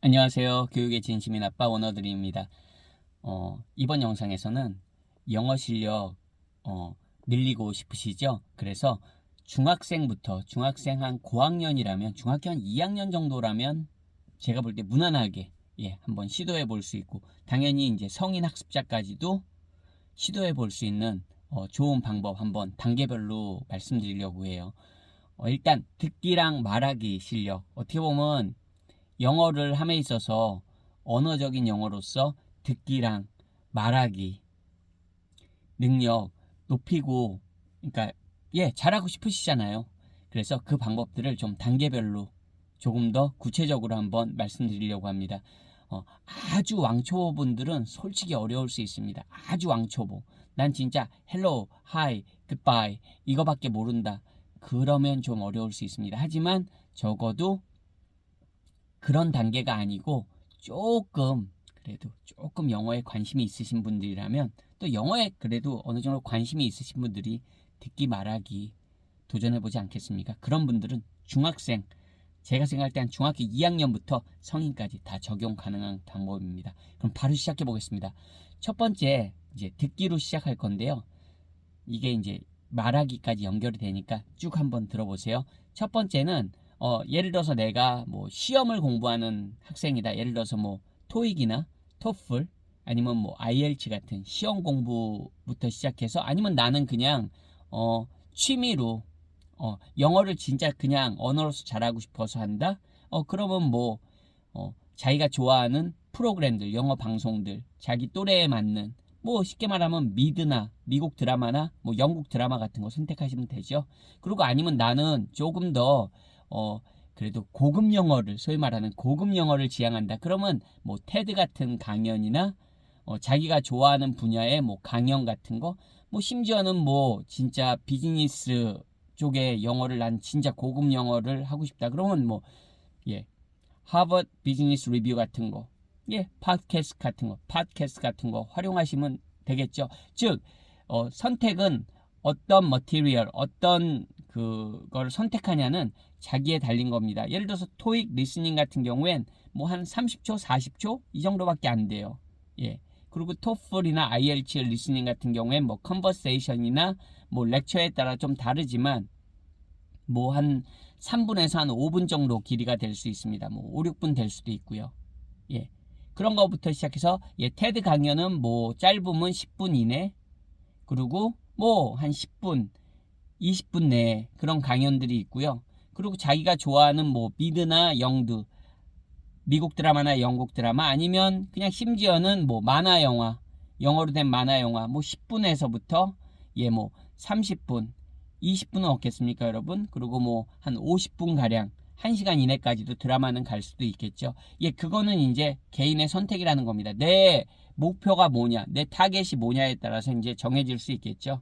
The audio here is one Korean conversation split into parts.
안녕하세요. 교육의 진심인 아빠 원어드림입니다. 어, 이번 영상에서는 영어 실력 어, 늘리고 싶으시죠? 그래서 중학생부터 중학생 한 고학년이라면 중학교 한 2학년 정도라면 제가 볼 때 무난하게 예, 한번 시도해 볼 수 있고 당연히 이제 성인 학습자까지도 시도해 볼 수 있는 어, 좋은 방법 한번 단계별로 말씀드리려고 해요. 어, 일단 듣기랑 말하기 실력 어떻게 보면 영어를 함에 있어서 언어적인 영어로서 듣기랑 말하기 능력 높이고 그러니까 예 잘하고 싶으시잖아요. 그래서 그 방법들을 좀 단계별로 조금 더 구체적으로 한번 말씀드리려고 합니다. 어, 아주 왕초보 분들은 솔직히 어려울 수 있습니다. 아주 왕초보. 난 진짜 hello, hi, goodbye 이거밖에 모른다. 그러면 좀 어려울 수 있습니다. 하지만 적어도 그런 단계가 아니고 조금 그래도 조금 영어에 관심이 있으신 분들이라면 또 영어에 그래도 어느 정도 관심이 있으신 분들이 듣기 말하기 도전해 보지 않겠습니까? 그런 분들은 중학생 제가 생각할 때 한 중학교 2학년부터 성인까지 다 적용 가능한 방법입니다. 그럼 바로 시작해 보겠습니다. 첫 번째 이제 듣기로 시작할 건데요. 이게 이제 말하기까지 연결이 되니까 쭉 한번 들어보세요. 첫 번째는 어, 예를 들어서 내가 뭐 시험을 공부하는 학생이다. 예를 들어서 뭐 토익이나 토플 아니면 뭐 IELTS 같은 시험 공부부터 시작해서 아니면 나는 그냥 어, 취미로 어, 영어를 진짜 그냥 언어로서 잘하고 싶어서 한다. 어, 그러면 뭐 어, 자기가 좋아하는 프로그램들, 영어 방송들, 자기 또래에 맞는 뭐 쉽게 말하면 미드나 미국 드라마나 뭐 영국 드라마 같은 거 선택하시면 되죠. 그리고 아니면 나는 조금 더 어, 그래도 고급 영어를 소위 말하는 고급 영어를 지향한다. 그러면 뭐 테드 같은 강연이나 어, 자기가 좋아하는 분야의 뭐 강연 같은 거, 뭐 심지어는 뭐 진짜 비즈니스 쪽에 영어를 난 진짜 고급 영어를 하고 싶다. 그러면 뭐 예. 하버드 비즈니스 리뷰 같은 거, 예, 팟캐스트 같은 거, 팟캐스트 같은 거 활용하시면 되겠죠. 즉, 어, 선택은 어떤 머티리얼, 어떤 그걸 선택하냐는 자기에 달린 겁니다. 예를 들어서 토익 리스닝 같은 경우엔 뭐 한 30초, 40초 이 정도밖에 안 돼요. 예. 그리고 토플이나 IELTS 리스닝 같은 경우엔 뭐 컨버세이션이나 뭐 렉처에 따라 좀 다르지만 뭐 한 3분에서 한 5분 정도 길이가 될 수 있습니다. 뭐 5, 6분 될 수도 있고요. 예. 그런 거부터 시작해서 예, 테드 강연은 뭐 짧으면 10분 이내 그리고 뭐 한 10분 20분 내에 그런 강연들이 있고요. 그리고 자기가 좋아하는 뭐 미드나 영드 미국 드라마나 영국 드라마 아니면 그냥 심지어는 뭐 만화 영화 영어로 된 만화 영화 뭐 10분에서부터 예 뭐 30분 20분은 없겠습니까 여러분? 그리고 뭐 한 50분 가량 1시간 이내까지도 드라마는 갈 수도 있겠죠. 예 그거는 이제 개인의 선택이라는 겁니다. 내 목표가 뭐냐 내 타겟이 뭐냐에 따라서 이제 정해질 수 있겠죠.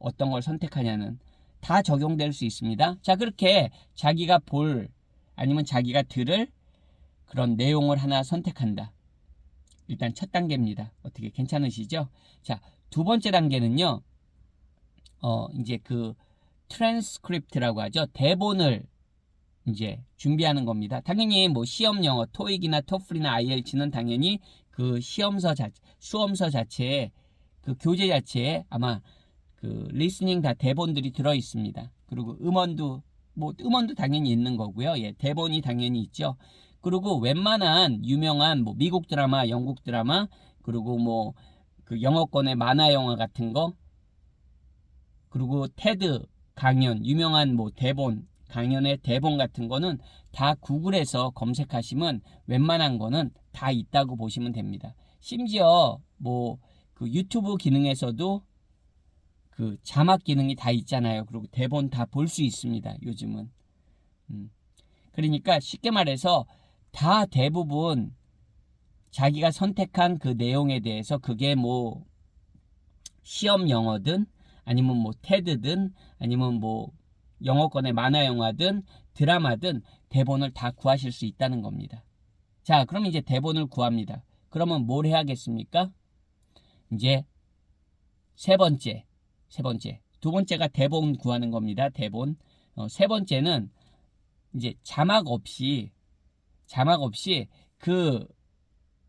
어떤 걸 선택하냐는 다 적용될 수 있습니다 자 그렇게 자기가 볼 아니면 자기가 들을 그런 내용을 하나 선택한다. 일단 첫 단계입니다. 어떻게 괜찮으시죠? 자, 두 번째 단계는요. 어, 이제 그 트랜스크립트라고 하죠. 대본을 이제 준비하는 겁니다. 당연히 뭐 시험 영어, 토익이나 토플이나 IELTS는 당연히 그 시험서 자체, 수험서 자체에 그 교재 자체에 아마 그 리스닝 다 대본들이 들어 있습니다. 그리고 음원도 뭐 음원도 당연히 있는 거고요. 예, 대본이 당연히 있죠. 그리고 웬만한 유명한 뭐 미국 드라마, 영국 드라마, 그리고 뭐 그 영어권의 만화 영화 같은 거, 그리고 테드 강연, 유명한 뭐 대본, 강연의 대본 같은 거는 다 구글에서 검색하시면 웬만한 거는 다 있다고 보시면 됩니다. 심지어 뭐 그 유튜브 기능에서도 그 자막 기능이 다 있잖아요. 그리고 대본 다 볼 수 있습니다. 요즘은. 음. 그러니까 쉽게 말해서 다 대부분 자기가 선택한 그 내용에 대해서 그게 뭐 시험 영어든 아니면 뭐 테드든 아니면 뭐 영어권의 만화 영화든 드라마든 대본을 다 구하실 수 있다는 겁니다. 자, 그럼 이제 대본을 구합니다. 그러면 뭘 해야겠습니까? 이제 세 번째, 세 번째, 두 번째가 대본 구하는 겁니다. 대본. 어, 세 번째는 이제 자막 없이 자막 없이 그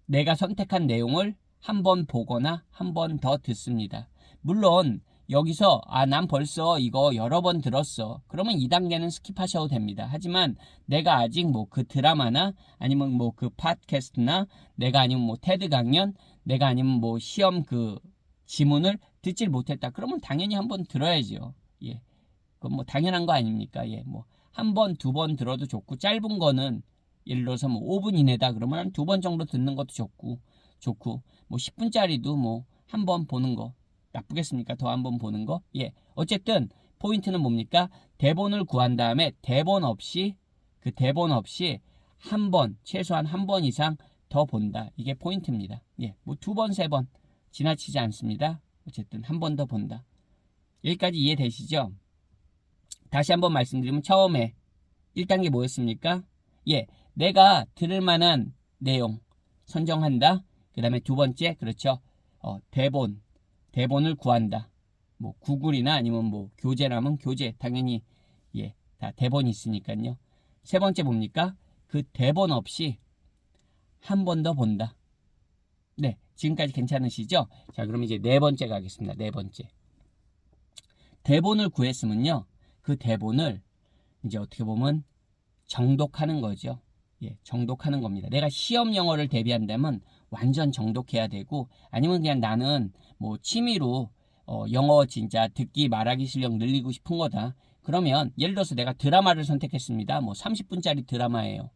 내가 선택한 내용을 한 번 보거나 한 번 더 듣습니다. 물론 여기서 아 난 벌써 이거 여러 번 들었어. 그러면 2단계는 스킵하셔도 됩니다. 하지만 내가 아직 뭐 그 드라마나 아니면 뭐 그 팟캐스트나 내가 아니면 뭐 테드 강연, 내가 아니면 뭐 시험 그 지문을 듣질 못했다. 그러면 당연히 한번 들어야죠. 예. 그건 뭐 당연한 거 아닙니까? 예. 뭐 한 번, 두 번 들어도 좋고 짧은 거는 예를 들어서 뭐 5분 이내다 그러면 한 두 번 정도 듣는 것도 좋고 좋고 뭐 10분짜리도 뭐 한 번 보는 거 나쁘겠습니까? 더 한 번 보는 거? 예. 어쨌든 포인트는 뭡니까? 대본을 구한 다음에 대본 없이 그 대본 없이 한 번, 최소한 한 번 이상 더 본다. 이게 포인트입니다. 예. 뭐 두 번, 세 번 지나치지 않습니다. 어쨌든 한 번 더 본다. 여기까지 이해되시죠? 다시 한번 말씀드리면 처음에 1단계 뭐였습니까? 예. 내가 들을 만한 내용 선정한다. 그 다음에 두 번째, 그렇죠. 어, 대본. 대본을 구한다. 뭐 구글이나 아니면 뭐 교재라면 교재 당연히 예, 다 대본이 있으니까요. 세 번째 뭡니까? 그 대본 없이 한 번 더 본다. 네, 지금까지 괜찮으시죠? 자, 그럼 이제 네 번째 가겠습니다. 네 번째. 대본을 구했으면요. 그 대본을 이제 어떻게 보면 정독하는 거죠. 예, 정독하는 겁니다. 내가 시험 영어를 대비한다면 완전 정독해야 되고 아니면 그냥 나는 뭐 취미로 어, 영어 진짜 듣기 말하기 실력 늘리고 싶은 거다. 그러면 예를 들어서 내가 드라마를 선택했습니다. 뭐 30분짜리 드라마예요.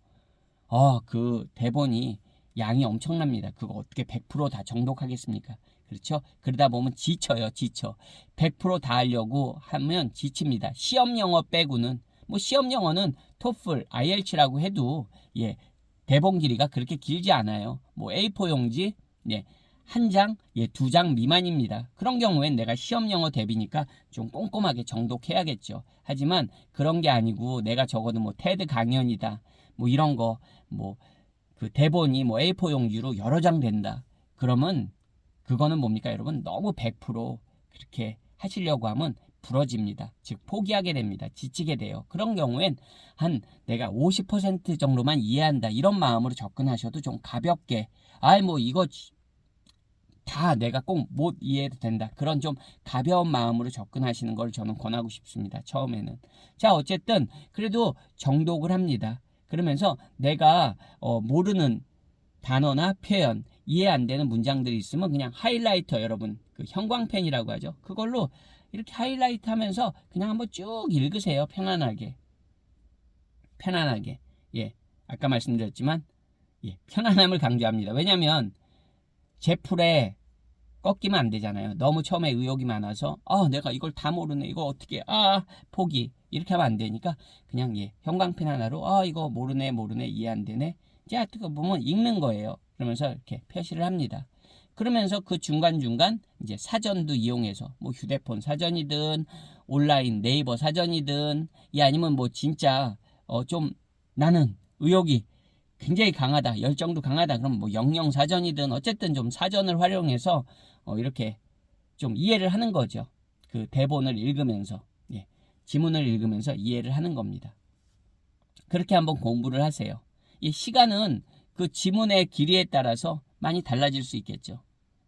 어, 그 대본이 양이 엄청납니다. 그거 어떻게 100%다 정독하겠습니까? 그렇죠? 그러다 보면 지쳐요, 지쳐. 100%다 하려고 하면 지칩니다. 시험 영어 빼고는 뭐 시험 영어는 토플, IELTS라고 해도 예 대본 길이가 그렇게 길지 않아요. 뭐 A4 용지 예, 한 장, 예, 두 장 미만입니다. 그런 경우엔 내가 시험 영어 대비니까 좀 꼼꼼하게 정독해야겠죠. 하지만 그런 게 아니고 내가 적어도 뭐 테드 강연이다. 뭐 이런 거, 뭐 그 대본이 뭐 A4 용지로 여러 장 된다. 그러면 그거는 뭡니까 여러분? 너무 100% 그렇게 하시려고 하면 부러집니다. 즉 포기하게 됩니다. 지치게 돼요. 그런 경우엔 한 내가 50% 정도만 이해한다 이런 마음으로 접근하셔도 좀 가볍게 아이 뭐 이거 다 내가 꼭 못 이해해도 된다. 그런 좀 가벼운 마음으로 접근하시는 걸 저는 권하고 싶습니다. 처음에는. 자, 어쨌든 그래도 정독을 합니다. 그러면서 내가 어, 모르는 단어나 표현, 이해 안 되는 문장들이 있으면 그냥 하이라이터 여러분, 그 형광펜이라고 하죠. 그걸로 이렇게 하이라이트 하면서 그냥 한번 쭉 읽으세요. 편안하게. 편안하게. 예. 아까 말씀드렸지만, 예. 편안함을 강조합니다. 왜냐면, 제풀에 꺾이면 안 되잖아요. 너무 처음에 의욕이 많아서, 아, 내가 이걸 다 모르네. 이거 어떻게, 아, 포기. 이렇게 하면 안 되니까, 그냥, 예. 형광펜 하나로, 아, 이거 모르네, 모르네, 이해 안 되네. 자, 어떻게 보면 읽는 거예요. 그러면서 이렇게 표시를 합니다. 그러면서 그 중간중간 이제 사전도 이용해서 뭐 휴대폰 사전이든 온라인 네이버 사전이든 이 아니면 뭐 진짜 어 좀 나는 의욕이 굉장히 강하다 열정도 강하다. 그럼 뭐 영영 사전이든 어쨌든 좀 사전을 활용해서 어 이렇게 좀 이해를 하는 거죠. 그 대본을 읽으면서 예 지문을 읽으면서 이해를 하는 겁니다. 그렇게 한번 공부를 하세요. 이 시간은 그 지문의 길이에 따라서 많이 달라질 수 있겠죠.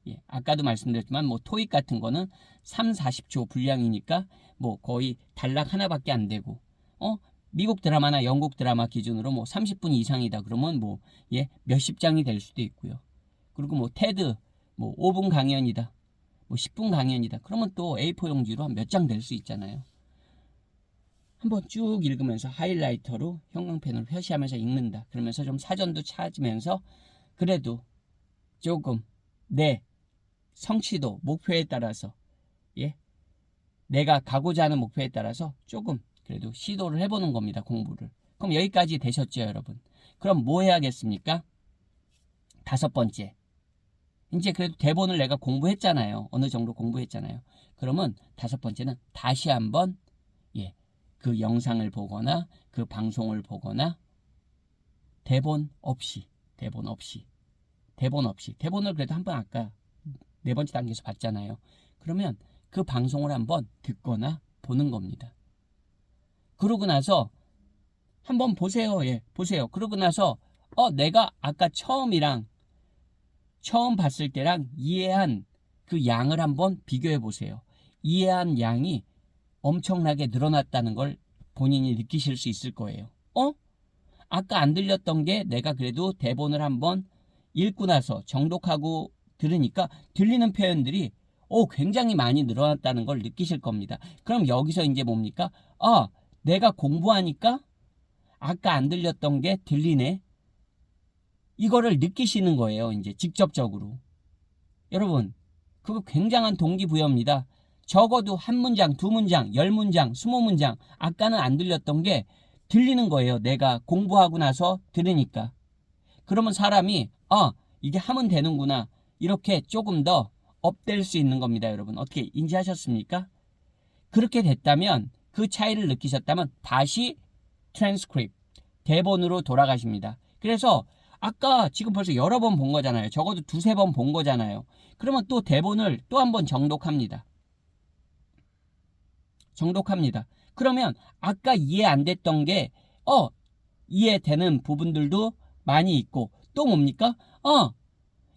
예, 아까도 말씀드렸지만 뭐 토익 같은 거는 3, 40초 분량이니까 뭐 거의 단락 하나밖에 안 되고 어 미국 드라마나 영국 드라마 기준으로 뭐 30분 이상이다 그러면 뭐 예, 몇십 장이 될 수도 있고요. 그리고 뭐 테드 뭐 5분 강연이다. 뭐 10분 강연이다. 그러면 또 A4 용지로 한 몇 장 될 수 있잖아요. 한번 쭉 읽으면서 하이라이터로 형광펜으로 표시하면서 읽는다. 그러면서 좀 사전도 찾으면서 그래도 조금 내 성취도 목표에 따라서 예 내가 가고자 하는 목표에 따라서 조금 그래도 시도를 해보는 겁니다 공부를. 그럼 여기까지 되셨죠 여러분? 그럼 뭐 해야겠습니까? 다섯 번째. 이제 그래도 대본을 내가 공부했잖아요. 어느 정도 공부했잖아요. 그러면 다섯 번째는 다시 한번 예 그 영상을 보거나 그 방송을 보거나 대본 없이 대본 없이 대본 없이. 대본을 그래도 한 번 아까 네 번째 단계에서 봤잖아요. 그러면 그 방송을 한번 듣거나 보는 겁니다. 그러고 나서 한번 보세요. 예, 보세요. 그러고 나서 어, 내가 아까 처음이랑 처음 봤을 때랑 이해한 그 양을 한번 비교해 보세요. 이해한 양이 엄청나게 늘어났다는 걸 본인이 느끼실 수 있을 거예요. 어? 아까 안 들렸던 게 내가 그래도 대본을 한번 읽고 나서 정독하고 들으니까 들리는 표현들이 오, 굉장히 많이 늘어났다는 걸 느끼실 겁니다. 그럼 여기서 이제 뭡니까? 아, 내가 공부하니까 아까 안 들렸던 게 들리네. 이거를 느끼시는 거예요. 이제 직접적으로. 여러분, 그거 굉장한 동기부여입니다. 적어도 한 문장, 두 문장, 열 문장, 스무 문장. 아까는 안 들렸던 게 들리는 거예요. 내가 공부하고 나서 들으니까. 그러면 사람이, 아, 이게 하면 되는구나. 이렇게 조금 더 업될 수 있는 겁니다, 여러분. 어떻게 인지하셨습니까? 그렇게 됐다면, 그 차이를 느끼셨다면, 다시 트랜스크립, 대본으로 돌아가십니다. 그래서, 아까 지금 벌써 여러 번 본 거잖아요. 적어도 두세 번 본 거잖아요. 그러면 또 대본을 또 한 번 정독합니다. 정독합니다. 그러면 아까 이해 안 됐던 게, 어, 이해되는 부분들도 많이 있고, 또 뭡니까? 어,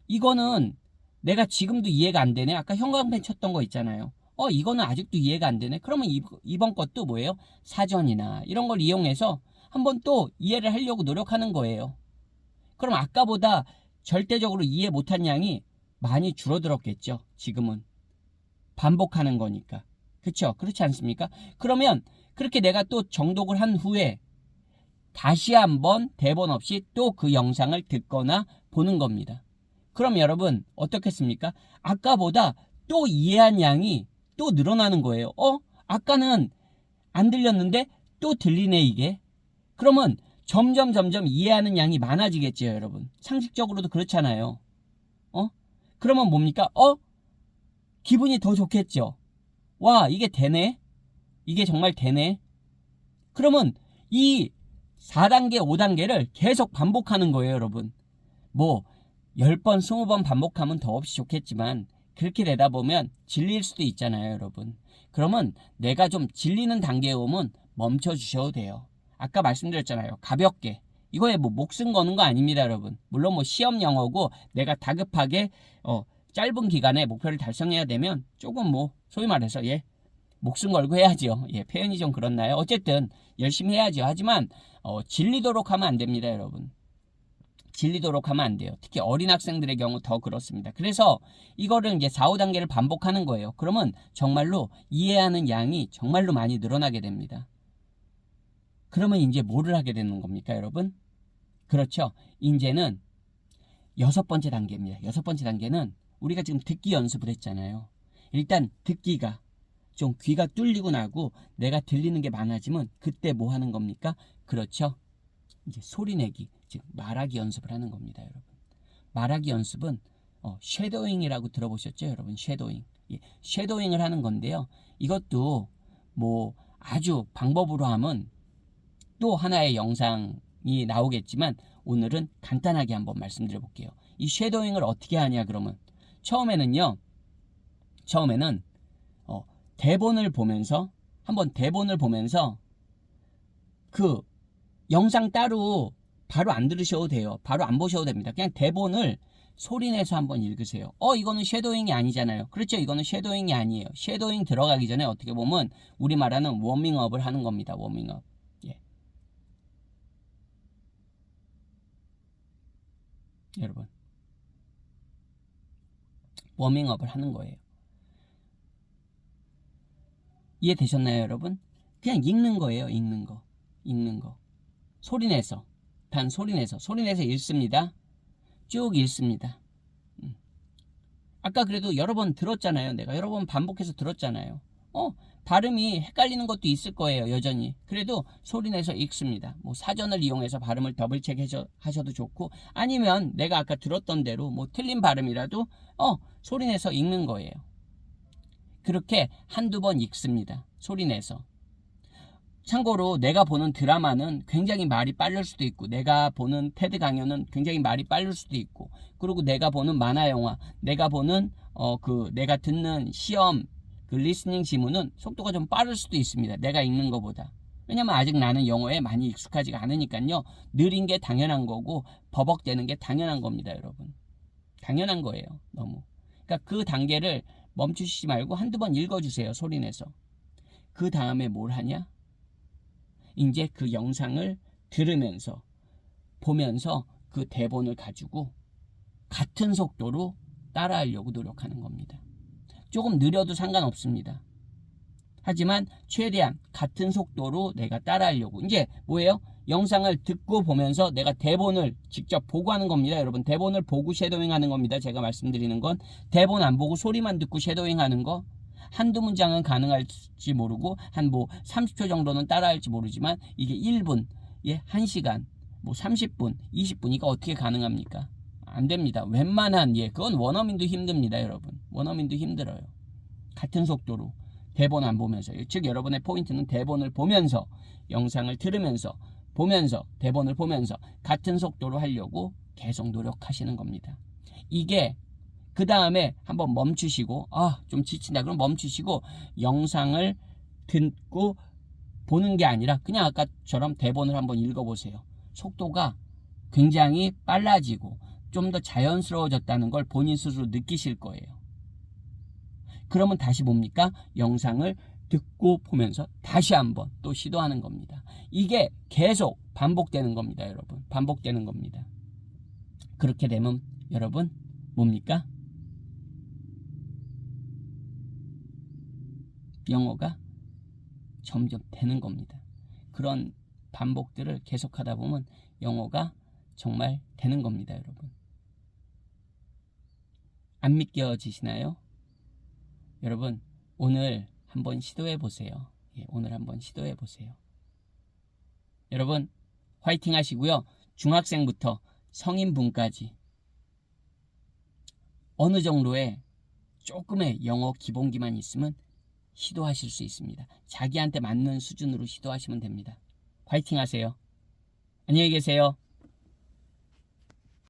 이거는 내가 지금도 이해가 안 되네. 아까 형광펜 쳤던 거 있잖아요. 어, 이거는 아직도 이해가 안 되네. 그러면 이, 이번 것도 뭐예요? 사전이나 이런 걸 이용해서 한번 또 이해를 하려고 노력하는 거예요. 그럼 아까보다 절대적으로 이해 못한 양이 많이 줄어들었겠죠. 지금은. 반복하는 거니까. 그쵸? 그렇지 않습니까? 그러면 그렇게 내가 또 정독을 한 후에 다시 한번 대본 없이 또 그 영상을 듣거나 보는 겁니다. 그럼 여러분 어떻겠습니까? 아까보다 또 이해한 양이 또 늘어나는 거예요. 어? 아까는 안 들렸는데 또 들리네 이게. 그러면 점점 점점 이해하는 양이 많아지겠죠, 여러분. 상식적으로도 그렇잖아요. 어? 그러면 뭡니까? 어? 기분이 더 좋겠죠. 와, 이게 되네. 이게 정말 되네. 그러면 이 4단계, 5단계를 계속 반복하는 거예요, 여러분. 뭐 10번, 20번 반복하면 더없이 좋겠지만 그렇게 되다 보면 질릴 수도 있잖아요, 여러분. 그러면 내가 좀 질리는 단계에 오면 멈춰 주셔도 돼요. 아까 말씀드렸잖아요. 가볍게. 이거에 뭐 목숨 거는 거 아닙니다, 여러분. 물론 뭐 시험 영어고 내가 다급하게 어, 짧은 기간에 목표를 달성해야 되면 조금 뭐 소위 말해서 예 목숨 걸고 해야죠. 예 표현이 좀 그렇나요? 어쨌든 열심히 해야죠. 하지만 어, 질리도록 하면 안 됩니다, 여러분. 질리도록 하면 안 돼요. 특히 어린 학생들의 경우 더 그렇습니다. 그래서 이거를 이제 4, 5단계를 반복하는 거예요. 그러면 정말로 이해하는 양이 정말로 많이 늘어나게 됩니다. 그러면 이제 뭐를 하게 되는 겁니까, 여러분? 그렇죠. 이제는 여섯 번째 단계입니다. 여섯 번째 단계는 우리가 지금 듣기 연습을 했잖아요. 일단 듣기가 좀 귀가 뚫리고 나고 내가 들리는 게 많아지면 그때 뭐 하는 겁니까? 그렇죠. 이제 소리 내기, 즉 말하기 연습을 하는 겁니다, 여러분. 말하기 연습은 어, 쉐도잉이라고 들어보셨죠, 여러분? 쉐도잉. 예, 쉐도잉을 하는 건데요. 이것도 뭐 아주 방법으로 하면 또 하나의 영상이 나오겠지만 오늘은 간단하게 한번 말씀드려 볼게요. 이 쉐도잉을 어떻게 하냐 그러면 처음에는요. 처음에는 어, 대본을 보면서 한번 대본을 보면서 그 영상 따로 바로 안 들으셔도 돼요. 바로 안 보셔도 됩니다. 그냥 대본을 소리내서 한번 읽으세요. 어, 이거는 쉐도잉이 아니잖아요. 그렇죠? 이거는 쉐도잉이 아니에요. 쉐도잉 들어가기 전에 어떻게 보면 우리 말하는 워밍업을 하는 겁니다. 워밍업. 예. 여러분. 워밍업을 하는 거예요. 이해되셨나요, 여러분? 그냥 읽는 거예요, 읽는 거. 읽는 거. 소리내서. 단 소리내서. 소리내서 읽습니다. 쭉 읽습니다. 음. 아까 그래도 여러 번 들었잖아요. 내가 여러 번 반복해서 들었잖아요. 어, 발음이 헷갈리는 것도 있을 거예요, 여전히. 그래도 소리내서 읽습니다. 뭐 사전을 이용해서 발음을 더블 체크 하셔도 좋고, 아니면 내가 아까 들었던 대로 뭐 틀린 발음이라도, 어, 소리내서 읽는 거예요. 그렇게 한두 번 읽습니다. 소리내서. 참고로 내가 보는 드라마는 굉장히 말이 빠를 수도 있고 내가 보는 테드 강연은 굉장히 말이 빠를 수도 있고 그리고 내가 보는 만화 영화 내가 보는 어 그 내가 듣는 시험 그 리스닝 지문은 속도가 좀 빠를 수도 있습니다. 내가 읽는 것보다. 왜냐면 아직 나는 영어에 많이 익숙하지가 않으니까요. 느린 게 당연한 거고 버벅대는 게 당연한 겁니다, 여러분. 당연한 거예요. 너무. 그러니까 그 단계를 멈추시지 말고 한두 번 읽어주세요. 소리 내서. 그 다음에 뭘 하냐? 이제 그 영상을 들으면서 보면서 그 대본을 가지고 같은 속도로 따라하려고 노력하는 겁니다. 조금 느려도 상관없습니다. 하지만 최대한 같은 속도로 내가 따라하려고 이제 뭐예요? 영상을 듣고 보면서 내가 대본을 직접 보고 하는 겁니다. 여러분 대본을 보고 쉐도잉 하는 겁니다. 제가 말씀드리는 건 대본 안 보고 소리만 듣고 쉐도잉 하는 거 한두 문장은 가능할지 모르고 한 뭐 30초 정도는 따라할지 모르지만 이게 1분, 예, 1시간, 뭐 30분, 20분 이거 어떻게 가능합니까? 안 됩니다. 웬만한 예, 그건 원어민도 힘듭니다, 여러분. 원어민도 힘들어요. 같은 속도로 대본 안 보면서 즉 여러분의 포인트는 대본을 보면서 영상을 들으면서 보면서 대본을 보면서 같은 속도로 하려고 계속 노력하시는 겁니다. 이게 그 다음에 한번 멈추시고 아 좀 지친다 그럼 멈추시고 영상을 듣고 보는 게 아니라 그냥 아까처럼 대본을 한번 읽어보세요. 속도가 굉장히 빨라지고 좀 더 자연스러워졌다는 걸 본인 스스로 느끼실 거예요. 그러면 다시 뭡니까? 영상을 듣고 보면서 다시 한번 또 시도하는 겁니다. 이게 계속 반복되는 겁니다, 여러분. 반복되는 겁니다. 그렇게 되면 여러분 뭡니까? 영어가 점점 되는 겁니다. 그런 반복들을 계속하다 보면 영어가 정말 되는 겁니다, 여러분. 안 믿겨지시나요? 여러분, 오늘 한번 시도해 보세요. 예, 오늘 한번 시도해 보세요. 여러분, 화이팅 하시고요. 중학생부터 성인분까지 어느 정도의 조금의 영어 기본기만 있으면 시도하실 수 있습니다. 자기한테 맞는 수준으로 시도하시면 됩니다. 화이팅 하세요. 안녕히 계세요.